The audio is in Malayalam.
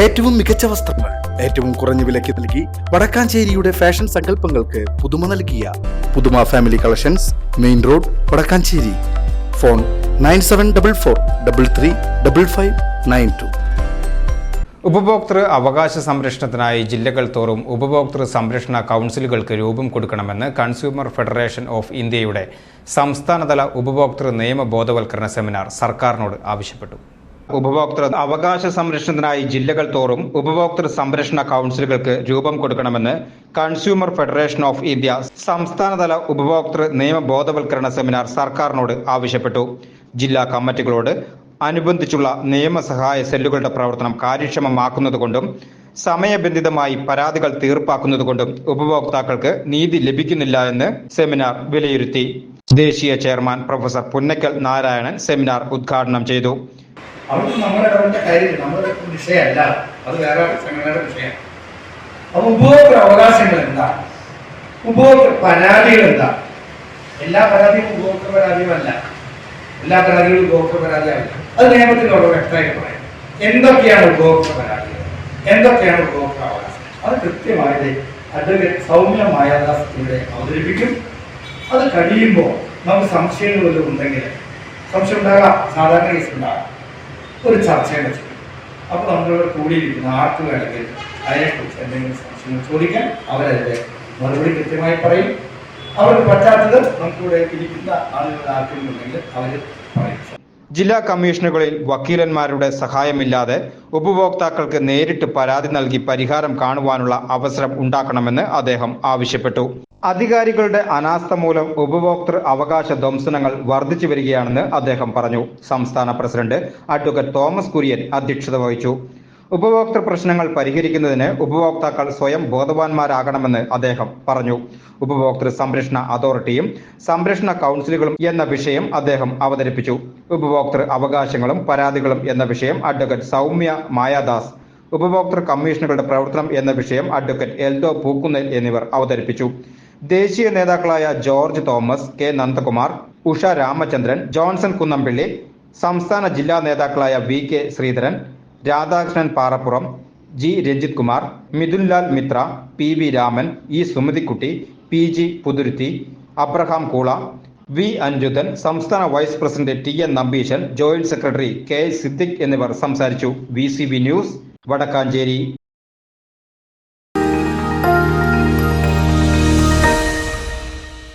ഏറ്റവും മികച്ച വസ്ത്രങ്ങൾ ഏറ്റവും കുറഞ്ഞ വിലയ്ക്ക് നൽകി വടക്കാഞ്ചേരിയുടെ ഫാഷൻ സങ്കല്പങ്ങൾക്ക് പുതുമ നൽകിയ പുതുമ family collections main road Vadakkanchery. Phone nine seven double four double three double five nine two. ഉപഭോക്തൃ അവകാശ സംരക്ഷണത്തിനായി ജില്ലകൾ തോറും ഉപഭോക്തൃ സംരക്ഷണ കൗൺസിലുകൾക്ക് രൂപം കൊടുക്കണമെന്ന് കൺസ്യൂമർ ഫെഡറേഷൻ ഓഫ് ഇന്ത്യയുടെ സംസ്ഥാനതല ഉപഭോക്തൃ നിയമ ബോധവൽക്കരണ സെമിനാർ സർക്കാരിനോട് ആവശ്യപ്പെട്ടു. ഉപഭോക്തൃ അവകാശ സംരക്ഷണത്തിനായി ജില്ലകൾ തോറും ഉപഭോക്തൃ സംരക്ഷണ കൗൺസിലുകൾക്ക് രൂപം കൊടുക്കണമെന്ന് കൺസ്യൂമർ ഫെഡറേഷൻ ഓഫ് ഇന്ത്യ സംസ്ഥാനതല ഉപഭോക്തൃ നിയമ ബോധവൽക്കരണ സെമിനാർ സർക്കാരിനോട് ആവശ്യപ്പെട്ടു. ജില്ലാ കമ്മിറ്റികളോട് അനുബന്ധിച്ചുള്ള നിയമസഹായ സെല്ലുകളുടെ പ്രവർത്തനം കാര്യക്ഷമമാക്കുന്നതുകൊണ്ടും സമയബന്ധിതമായി പരാതികൾ തീർപ്പാക്കുന്നതുകൊണ്ടും ഉപഭോക്താക്കൾക്ക് നീതി ലഭിക്കുന്നില്ല എന്ന് സെമിനാർ വിലയിരുത്തി. ദേശീയ chairman professor Punnakkal Narayanan seminar ഉദ്ഘാടനം ചെയ്തു. അവർക്ക് നമ്മുടെ ഇടപെട്ട കാര്യം നമ്മുടെ വിഷയമല്ല. അത് വേറെ സംഘടനയുടെ വിഷയമാണ് അപ്പൊ ഉപഭോക്തൃ അവകാശങ്ങൾ എന്താ? ഉപഭോക്തൃ പരാതികൾ എന്താ? എല്ലാ പരാതിയും ഉപഭോക്തൃ പരാതിയുമല്ല. എല്ലാ പരാതികളും ഉപഭോക്തൃ പരാതിയല്ല അത് നിയമത്തിൽ വളരെ വ്യക്തമായിട്ട് പറയാം. എന്തൊക്കെയാണ് ഉപഭോക്തൃ പരാതികൾ? എന്തൊക്കെയാണ് ഉപഭോക്തൃ അവകാശം അത് കൃത്യമായത് അഡ്വക്കേറ്റ് സൗമ്യമായ മായാദാസ് ഇവിടെ അവതരിപ്പിക്കും. അത് കഴിയുമ്പോൾ നമുക്ക് സംശയങ്ങൾ വല്ലതും ഉണ്ടെങ്കിൽ സംശയം ഉണ്ടാകാം സാധാരണ കേസ് ഉണ്ടാകാം. ഒരു ചർച്ചയാണ് വെച്ചു അപ്പോൾ നമ്മളിവിടെ കൂടിയിരിക്കുന്ന ആർക്ക് വേണമെങ്കിൽ അതിനെക്കുറിച്ച് എന്തെങ്കിലും സംശയങ്ങൾ ചോദിക്കാൻ അവരതിന്റെ മറുപടി കൃത്യമായി പറയും. അവർക്ക് പറ്റാത്തത് നമുക്കിവിടെ ഇരിക്കുന്ന ആളുകൾ ആർക്കെങ്കിലും ഉണ്ടെങ്കിൽ അവർ പറയും. ജില്ലാ കമ്മീഷനുകളിൽ വക്കീലന്മാരുടെ സഹായമില്ലാതെ ഉപഭോക്താക്കൾക്ക് നേരിട്ട് പരാതി നൽകി പരിഹാരം കാണുവാനുള്ള അവസരം ഉണ്ടാക്കണമെന്ന് അദ്ദേഹം ആവശ്യപ്പെട്ടു. അധികാരികളുടെ അനാസ്ഥ മൂലം ഉപഭോക്തൃ അവകാശ ധ്വംസനങ്ങൾ വർദ്ധിച്ചു വരികയാണെന്ന് അദ്ദേഹം പറഞ്ഞു. സംസ്ഥാന പ്രസിഡന്റ് അഡ്വക്കേറ്റ് തോമസ് കുര്യൻ അധ്യക്ഷത വഹിച്ചു. ഉപഭോക്തൃ പ്രശ്നങ്ങൾ പരിഹരിക്കുന്നതിന് ഉപഭോക്താക്കൾ സ്വയം ബോധവാന്മാരാകണമെന്ന് അദ്ദേഹം പറഞ്ഞു. ഉപഭോക്തൃ സംരക്ഷണ അതോറിറ്റിയും സംരക്ഷണ കൗൺസിലുകളും എന്ന വിഷയം അദ്ദേഹം അവതരിപ്പിച്ചു. ഉപഭോക്തൃ അവകാശങ്ങളും പരാതികളും എന്ന വിഷയം അഡ്വക്കേറ്റ് സൗമ്യ മായാദാസ് ഉപഭോക്തൃ കമ്മീഷനുകളുടെ പ്രവർത്തനം എന്ന വിഷയം അഡ്വക്കേറ്റ് എൽദോ പൂക്കുന്നേൽ എന്നിവർ അവതരിപ്പിച്ചു. ദേശീയ നേതാക്കളായ George Thomas K Nandakumar Usha Ramachandran Johnson Kunnampilly സംസ്ഥാന ജില്ലാ നേതാക്കളായ V K Sreedharan Radhakrishnan Parappuram G. Ranjith Kumar Mithunlal Mithra P. V. Raman E. Sumathikutty P. G. Puthuruthy Abraham Koola V. Anjuthan സംസ്ഥാന vice president T. N. Nambeesan joint secretary K. Siddique എന്നിവർ സംസാരിച്ചു. വി. ന്യൂസ് വടക്കാഞ്ചേരി.